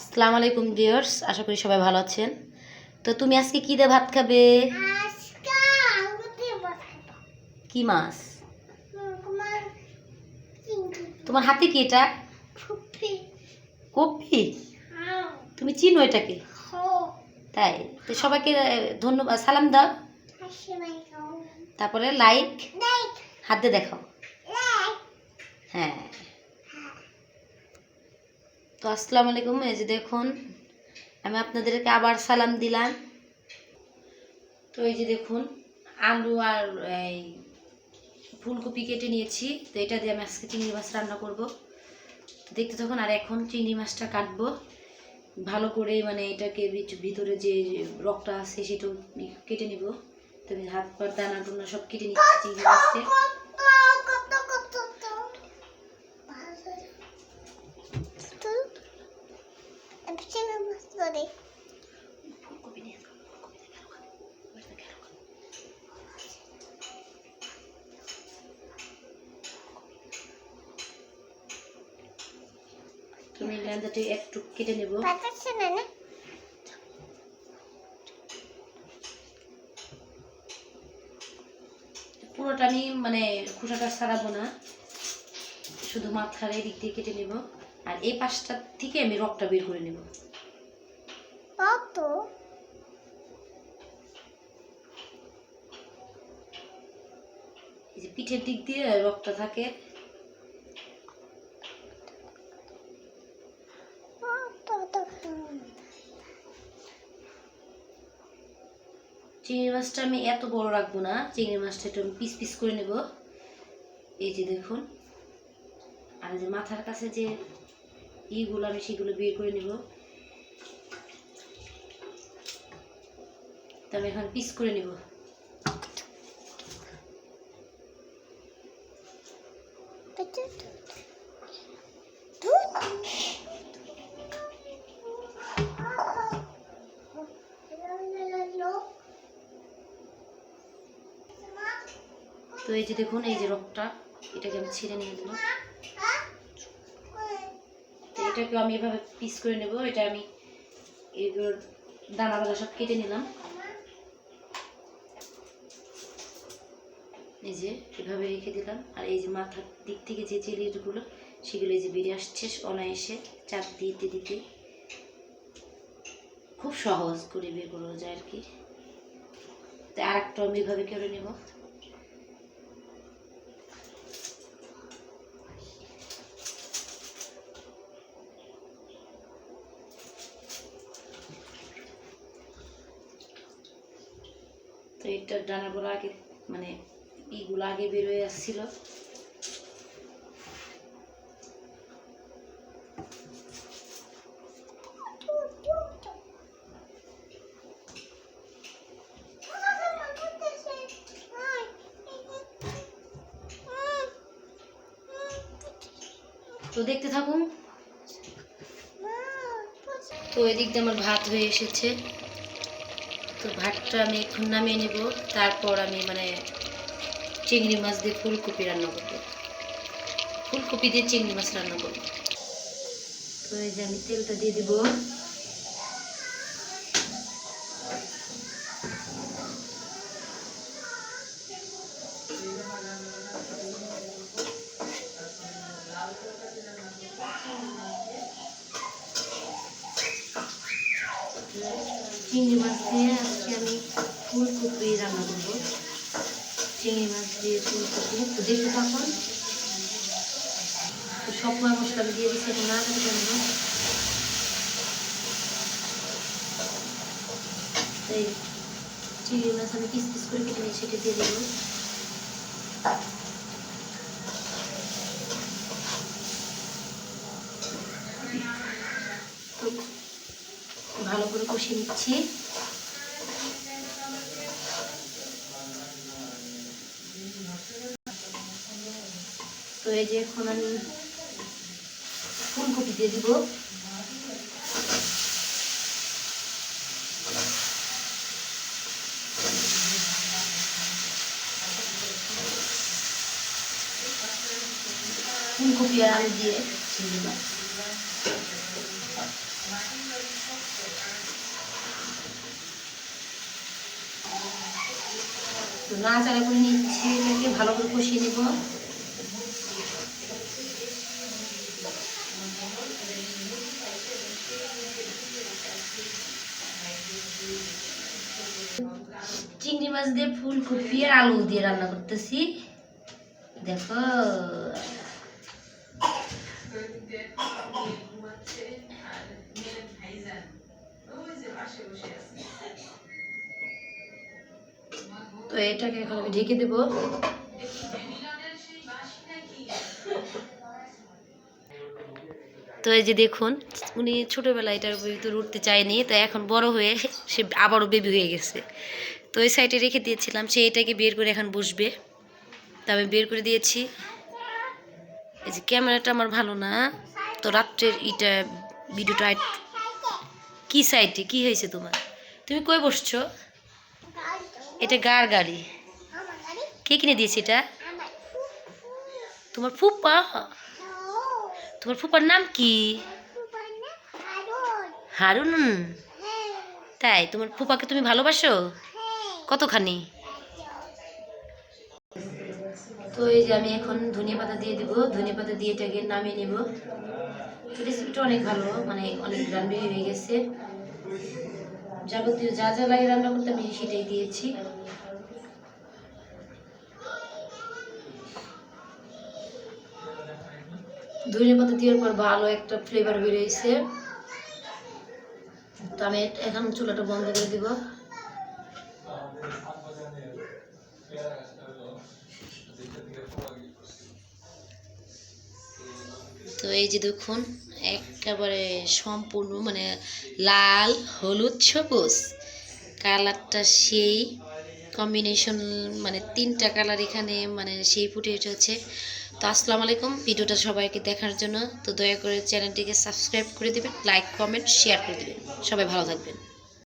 আসসালামু আলাইকুম ডিয়ার্স আশা করি সবাই ভালো আছেন। তো তুমি আজকে কি দিয়ে ভাত খাবে? কি মাছ? তোমার হাতে কি এটা? কপি? হাও তুমি চিনো এটাকে? হো তাই? তো সবাইকে ধন্যবাদ সালাম দাও। আসসালামু তারপরে লাইক লাইক হাত দিয়ে দেখাও। লাইক হ্যাঁ। তো আসসালামু আলাইকুম, এই যে দেখুন, আমি আপনাদেরকে আবার সালাম দিলাম। তো এই যে দেখুন, আলু আর এই ফুলকপি কেটে নিয়েছি, তো এটা দিয়ে আমি আজকে চিংড়ি মাছ রান্না করব। দেখতে তখন আর এখন চিংড়ি মাছটা কাটবো। ভালো করে মানে এটাকে ভিত- ভিতরে যে রকটা আছে, সেটাও কেটে নিব। তো হাত পা দানা টুনা সব কেটে নিচ্ছি চিংড়ি মাছকে কত কত কত ভালো তো আমি চিংড়ি মাছ ধরে ফুলকপি নিয়ে আসো, ফুলকপি দিয়ে গেলো গা। ওই যে গেলো গা। লেন্দাটি একটু কেটে নেব। পুরোটা আমি মানে খোসাটা ছাড়াবো না। শুধু মাথার এই দিক দিয়ে কেটে নেব। আর এই পাশটা থেকে আমি রকটা বের করে নেব। এই যে পিঠের দিক দিয়ে রকটা থাকে চিংড়ি মাছটা আমি এত বড় রাখব না, চিংড়ি মাছটা একটু পিস পিস করে নেব। এই যে দেখুন, আর যে মাথার কাছে যে ইগুলো আমি সেগুলো বিয়ে করে নেব। তো আমি এখন পিস করে নেব। তো এই যে দেখুন, এই যে রকটা এটাকে আমি ছিঁড়ে নিয়ে দিলাম তো এটাকে আমি এভাবে পিস করে নেব, এটা আমি এগুলোর দানাগুলো সব কেটে নিলাম। এই যে এভাবে রেখে দিলাম, আর এই যে মাথার দিক থেকে যে চিলিগুলো সেগুলো এই যে বেরিয়ে আসছে অনায়াসে, চাপ দিতে দিতে। খুব সহজ করে বের করা যায় আর কি। তো আর একটা আমি এভাবে কেটে নেব। তো এটা ডানাগুলো আগে মানে ইগুলো আগে বেরোয় আসছিল। তো দেখতে থাকুন। তো এদিক দিয়ে আমার ভাত হয়ে এসেছে। তো ভাতটা আমি এখন নামিয়ে নেব। তারপর আমি মানে চিংড়ি মাছ দিয়ে ফুলকপি রান্না করব। ফুলকপি দিয়ে চিংড়ি মাছ রান্না করব। তো এই যে আমি তেলটা দিয়ে দিব। চিংড়ি মাছ দিয়ে ফুলকপি রান্না করব। চিংড়ি মাছ দিয়ে ফুলকপি তো দেখতে থাকুন সব ময় মশলা দিয়ে দিচ্ছি এখন নাড়ানোর জন্য তো এই চিংড়ি মাছ আমি পিস পিস করে কেটে নিয়ে সেটা দিয়ে দেবো। ভালো করে কষিয়ে নিচ্ছি। তো এই যে এখন আমি ফুলকপি দিয়ে দিব। ফুলকপি আর আলু দিয়ে না চালা করে নিচ্ছি ভালো করে কষিয়ে নেব। চিংড়ি মাছ দিয়ে ফুলকপি আর আলু দিয়ে রান্না করতেছি। দেখো। তো এটাকে এখন আমি ঢেকে দেবো। তো এই যে দেখুন, উনি ছোটোবেলায় এটার ভিতরে উঠতে চায়নি, তো এখন বড় হয়ে সে আবারও বেবি হয়ে গেছে। তো ওই সাইডে রেখে দিয়েছিলাম, সে এটাকে বের করে এখন বসবে। তা আমি বের করে দিয়েছি। এই যে ক্যামেরাটা আমার ভালো না। তো রাত্রের ইটা ভিডিওটা কি সাইডে কি হয়েছে তোমার? তুমি কই বসছো? এটা গার গাড়ি। কে কিনে দিয়েছে এটা? তোমার ফুপা? তোমার ফুপার নাম কি? হারুন। তাই, তোমার ফুপাকে তুমি ভালোবাসো? কতখানি? তো এই যে আমি এখন ধনিয়া পাতা দিয়ে দেবো। ধনিয়া পাতা দিয়ে এটাকে নামিয়ে নেব। রেসিপিটা অনেক ভালো মানে অনেক বেরিয়ে হয়ে গেছে। যাবতীয় যা যা লাগে রান্না করতে আমি সেটাই দিয়েছি। ধনিয়া পাতা দেওয়ার পর ভালো একটা ফ্লেভার বেরিয়েছে তো আমি এখন চুলাটা বন্ধ করে দিব। তো এই যে দেখুন, একেবারে সম্পূর্ণ মানে লাল, হলুদ, সবুজ। কালারটা সেই কম্বিনেশন মানে তিনটা কালার এখানে মানে সেই ফুটে উঠেছে। তো আসসালামু আলাইকুম, ভিডিওটা সবাইকে দেখার জন্য। তো দয়া করে চ্যানেলটিকে সাবস্ক্রাইব করে দেবেন লাইক কমেন্ট শেয়ার করে দেবেন। সবাই ভালো থাকবেন।